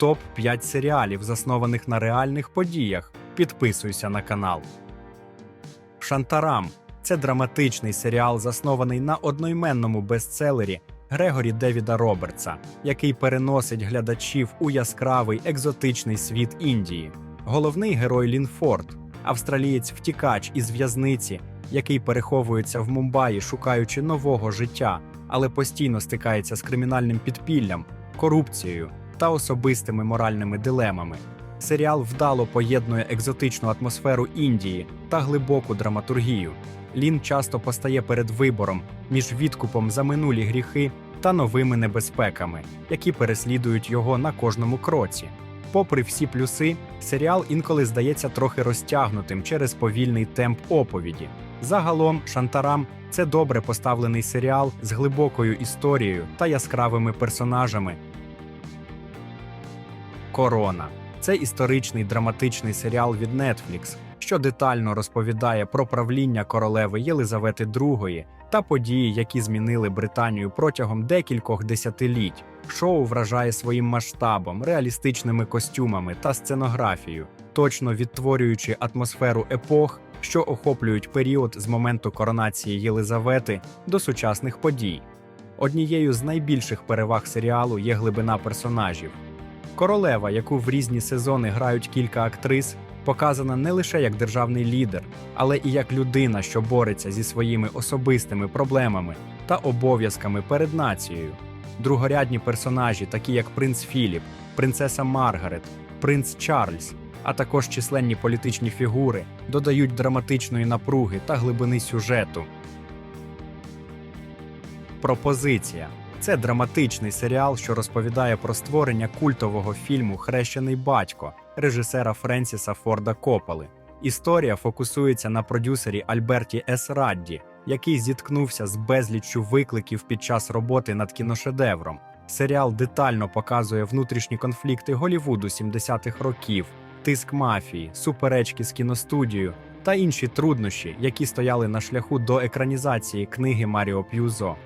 топ 5 серіалів, заснованих на реальних подіях. Підписуйся на канал. Шантарам це драматичний серіал, заснований на одноіменному бестселері Грегорі Девіда Робертса, який переносить глядачів у яскравий екзотичний світ Індії. Головний герой Лін Форд, австралієць-втікач із в'язниці, який переховується в Мумбаї, шукаючи нового життя, але постійно стикається з кримінальним підпіллям, корупцією та особистими моральними дилемами. Серіал вдало поєднує екзотичну атмосферу Індії та глибоку драматургію. Лін часто постає перед вибором між відкупом за минулі гріхи та новими небезпеками, які переслідують його на кожному кроці. Попри всі плюси, серіал інколи здається трохи розтягнутим через повільний темп оповіді. Загалом, Шантарам це добре поставлений серіал з глибокою історією та яскравими персонажами. Корона це історичний драматичний серіал від Netflix, що детально розповідає про правління королеви Єлизавети II та події, які змінили Британію протягом декількох десятиліть. Шоу вражає своїм масштабом, реалістичними костюмами та сценографією, точно відтворюючи атмосферу епох, що охоплюють період з моменту коронації Єлизавети до сучасних подій. Однією з найбільших переваг серіалу є глибина персонажів. Королева, яку в різні сезони грають кілька актрис, показана не лише як державний лідер, але і як людина, що бореться зі своїми особистими проблемами та обов'язками перед нацією. Другорядні персонажі, такі як принц Філіп, принцеса Маргарет, принц Чарльз, а також численні політичні фігури, додають драматичної напруги та глибини сюжету. Пропозиція це драматичний серіал, що розповідає про створення культового фільму Хрещений батько режисера Френсіса Форда Копполи. Історія фокусується на продюсері Альберті С. Радді, який зіткнувся з безліччю викликів під час роботи над кіношедевром. Серіал детально показує внутрішні конфлікти Голівуду 70-х років, тиск мафії, суперечки з кіностудією та інші труднощі, які стояли на шляху до екранізації книги Маріо П'юзо.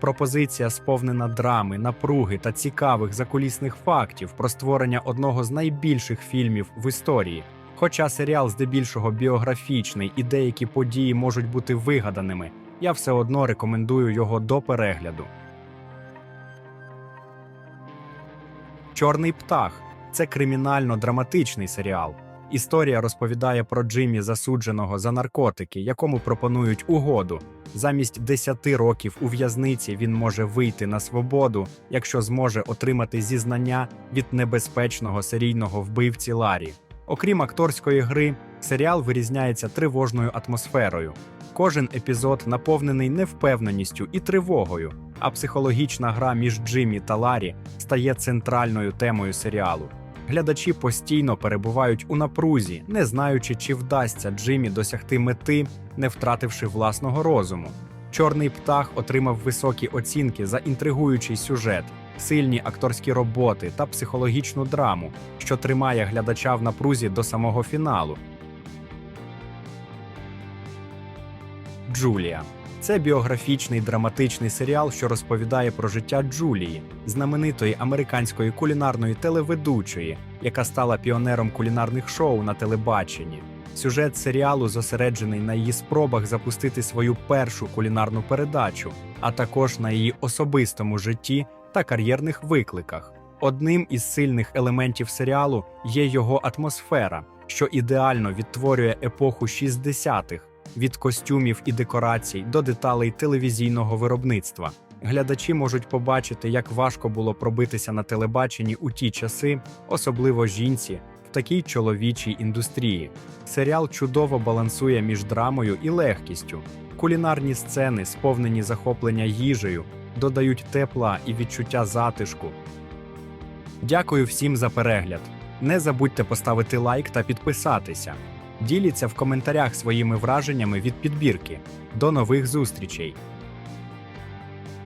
Пропозиція сповнена драми, напруги та цікавих закулісних фактів про створення одного з найбільших фільмів в історії. Хоча серіал здебільшого біографічний і деякі події можуть бути вигаданими, я все одно рекомендую його до перегляду. Чорний птах це кримінально-драматичний серіал. Історія розповідає про Джиммі, засудженого за наркотики, якому пропонують угоду. Замість 10 років у в'язниці він може вийти на свободу, якщо зможе отримати зізнання від небезпечного серійного вбивці Ларі. Окрім акторської гри, серіал вирізняється тривожною атмосферою. Кожен епізод наповнений невпевненістю і тривогою, а психологічна гра між Джиммі та Ларі стає центральною темою серіалу. Глядачі постійно перебувають у напрузі, не знаючи, чи вдасться Джиммі досягти мети, не втративши власного розуму. Чорний птах отримав високі оцінки за інтригуючий сюжет, сильні акторські роботи та психологічну драму, що тримає глядача в напрузі до самого фіналу. Джулія це біографічний драматичний серіал, що розповідає про життя Джулії, знаменитої американської кулінарної телеведучої, яка стала піонером кулінарних шоу на телебаченні. Сюжет серіалу зосереджений на її спробах запустити свою першу кулінарну передачу, а також на її особистому житті та кар'єрних викликах. Одним із сильних елементів серіалу є його атмосфера, що ідеально відтворює епоху 60-х, від костюмів і декорацій до деталей телевізійного виробництва. Глядачі можуть побачити, як важко було пробитися на телебаченні у ті часи, особливо жінці, в такій чоловічій індустрії. Серіал чудово балансує між драмою і легкістю. Кулінарні сцени, сповнені захоплення їжею, додають тепла і відчуття затишку. Дякую всім за перегляд. Не забудьте поставити лайк та підписатися. Діліться в коментарях своїми враженнями від підбірки. До нових зустрічей!